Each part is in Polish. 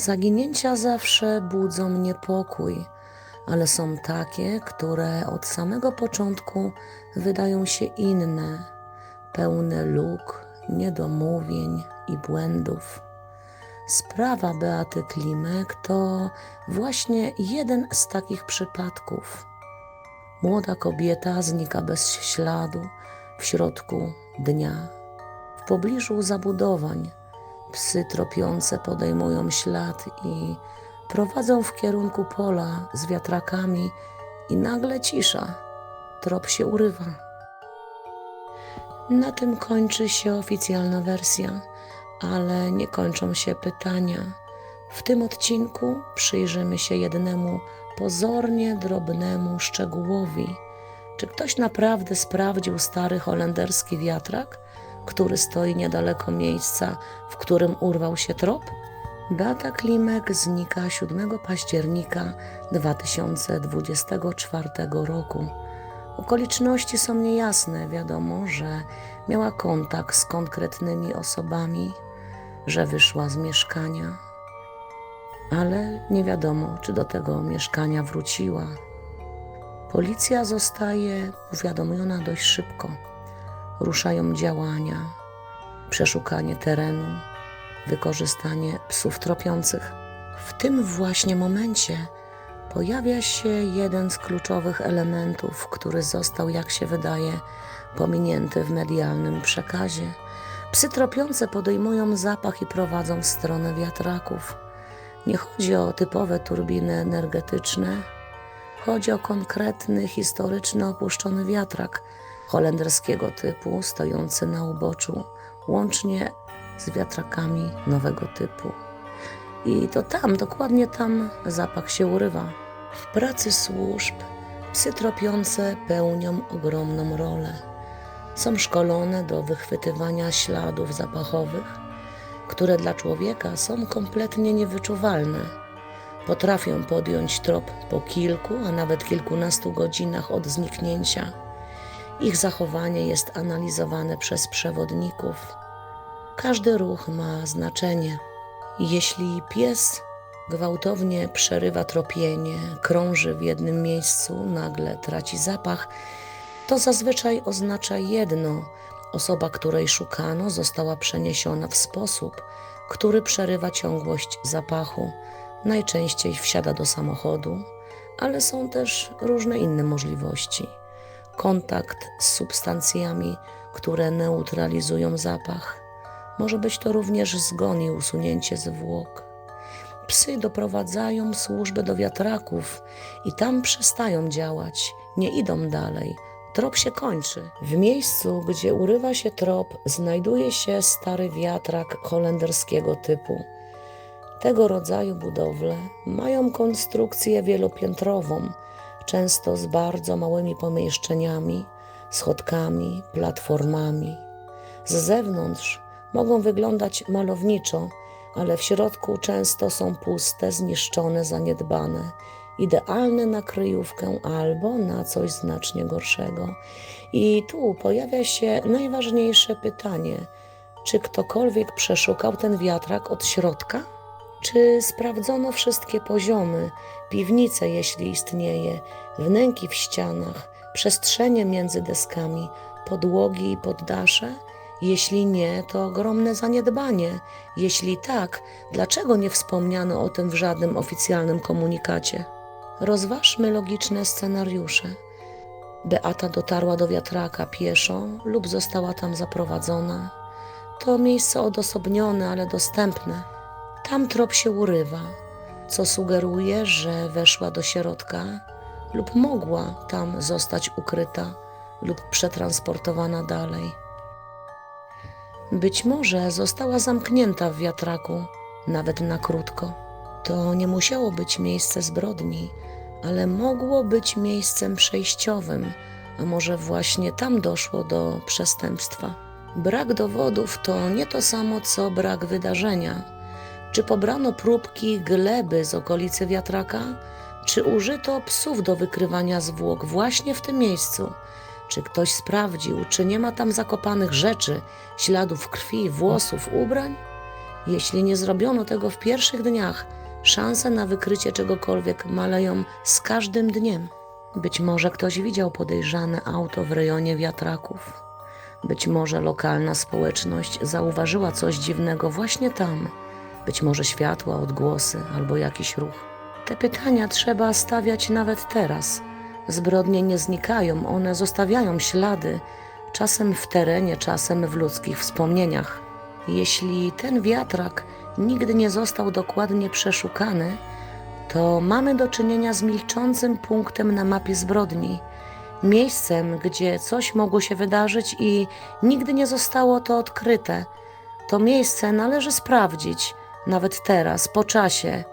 Zaginięcia zawsze budzą niepokój, ale są takie, które od samego początku wydają się inne, pełne luk, niedomówień i błędów. Sprawa Beaty Klimek to właśnie jeden z takich przypadków. Młoda kobieta znika bez śladu w środku dnia. W pobliżu zabudowań psy tropiące podejmują ślad i prowadzą w kierunku pola z wiatrakami i nagle cisza. Trop się urywa. Na tym kończy się oficjalna wersja, ale nie kończą się pytania. W tym odcinku przyjrzymy się jednemu pozornie drobnemu szczegółowi. Czy ktoś naprawdę sprawdził stary holenderski wiatrak, który stoi niedaleko miejsca, w którym urwał się trop? Beata Klimek znika 7 października 2024 roku. Okoliczności są niejasne. Wiadomo, że miała kontakt z konkretnymi osobami, że wyszła z mieszkania, ale nie wiadomo, czy do tego mieszkania wróciła. Policja zostaje uwiadomiona dość szybko. Ruszają działania, przeszukanie terenu, wykorzystanie psów tropiących. W tym właśnie momencie pojawia się jeden z kluczowych elementów, który został, jak się wydaje, pominięty w medialnym przekazie. Psy tropiące podejmują zapach i prowadzą w stronę wiatraków. Nie chodzi o typowe turbiny energetyczne, chodzi o konkretny, historyczny opuszczony wiatrak holenderskiego typu, stojący na uboczu, łącznie z wiatrakami nowego typu. I to tam, dokładnie tam zapach się urywa. W pracy służb psy tropiące pełnią ogromną rolę. Są szkolone do wychwytywania śladów zapachowych, które dla człowieka są kompletnie niewyczuwalne. Potrafią podjąć trop po kilku, a nawet kilkunastu godzinach od zniknięcia. Ich zachowanie jest analizowane przez przewodników. Każdy ruch ma znaczenie. Jeśli pies gwałtownie przerywa tropienie, krąży w jednym miejscu, nagle traci zapach, to zazwyczaj oznacza jedno: osoba, której szukano, została przeniesiona w sposób, który przerywa ciągłość zapachu. Najczęściej wsiada do samochodu, ale są też różne inne możliwości. Kontakt z substancjami, które neutralizują zapach. Może być to również zgon i usunięcie zwłok. Psy doprowadzają służbę do wiatraków i tam przestają działać, nie idą dalej. Trop się kończy. W miejscu, gdzie urywa się trop, znajduje się stary wiatrak holenderskiego typu. Tego rodzaju budowle mają konstrukcję wielopiętrową, często z bardzo małymi pomieszczeniami, schodkami, platformami. Z zewnątrz mogą wyglądać malowniczo, ale w środku często są puste, zniszczone, zaniedbane, idealne na kryjówkę albo na coś znacznie gorszego. I tu pojawia się najważniejsze pytanie: czy ktokolwiek przeszukał ten wiatrak od środka? Czy sprawdzono wszystkie poziomy, piwnice, jeśli istnieje, wnęki w ścianach, przestrzenie między deskami, podłogi i poddasze? Jeśli nie, to ogromne zaniedbanie. Jeśli tak, dlaczego nie wspomniano o tym w żadnym oficjalnym komunikacie? Rozważmy logiczne scenariusze. Beata dotarła do wiatraka pieszo lub została tam zaprowadzona. To miejsce odosobnione, ale dostępne. Tam trop się urywa, co sugeruje, że weszła do środka lub mogła tam zostać ukryta lub przetransportowana dalej. Być może została zamknięta w wiatraku, nawet na krótko. To nie musiało być miejsce zbrodni, ale mogło być miejscem przejściowym, a może właśnie tam doszło do przestępstwa. Brak dowodów to nie to samo co brak wydarzenia. Czy pobrano próbki gleby z okolicy wiatraka? Czy użyto psów do wykrywania zwłok właśnie w tym miejscu? Czy ktoś sprawdził, czy nie ma tam zakopanych rzeczy, śladów krwi, włosów, ubrań? Jeśli nie zrobiono tego w pierwszych dniach, szanse na wykrycie czegokolwiek maleją z każdym dniem. Być może ktoś widział podejrzane auto w rejonie wiatraków. Być może lokalna społeczność zauważyła coś dziwnego właśnie tam. Być może światła, odgłosy albo jakiś ruch. Te pytania trzeba stawiać nawet teraz. Zbrodnie nie znikają, one zostawiają ślady, czasem w terenie, czasem w ludzkich wspomnieniach. Jeśli ten wiatrak nigdy nie został dokładnie przeszukany, to mamy do czynienia z milczącym punktem na mapie zbrodni. Miejscem, gdzie coś mogło się wydarzyć i nigdy nie zostało to odkryte. To miejsce należy sprawdzić, nawet teraz, po czasie.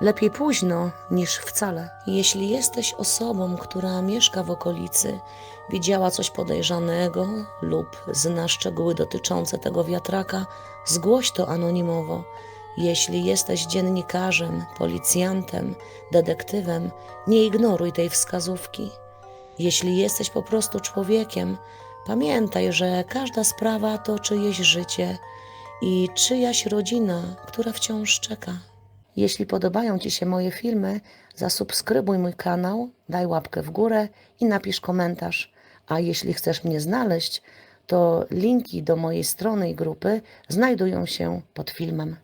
Lepiej późno niż wcale. Jeśli jesteś osobą, która mieszka w okolicy, widziała coś podejrzanego lub zna szczegóły dotyczące tego wiatraka, zgłoś to anonimowo. Jeśli jesteś dziennikarzem, policjantem, detektywem, nie ignoruj tej wskazówki. Jeśli jesteś po prostu człowiekiem, pamiętaj, że każda sprawa to czyjeś życie i czyjaś rodzina, która wciąż czeka. Jeśli podobają Ci się moje filmy, zasubskrybuj mój kanał, daj łapkę w górę i napisz komentarz. A jeśli chcesz mnie znaleźć, to linki do mojej strony i grupy znajdują się pod filmem.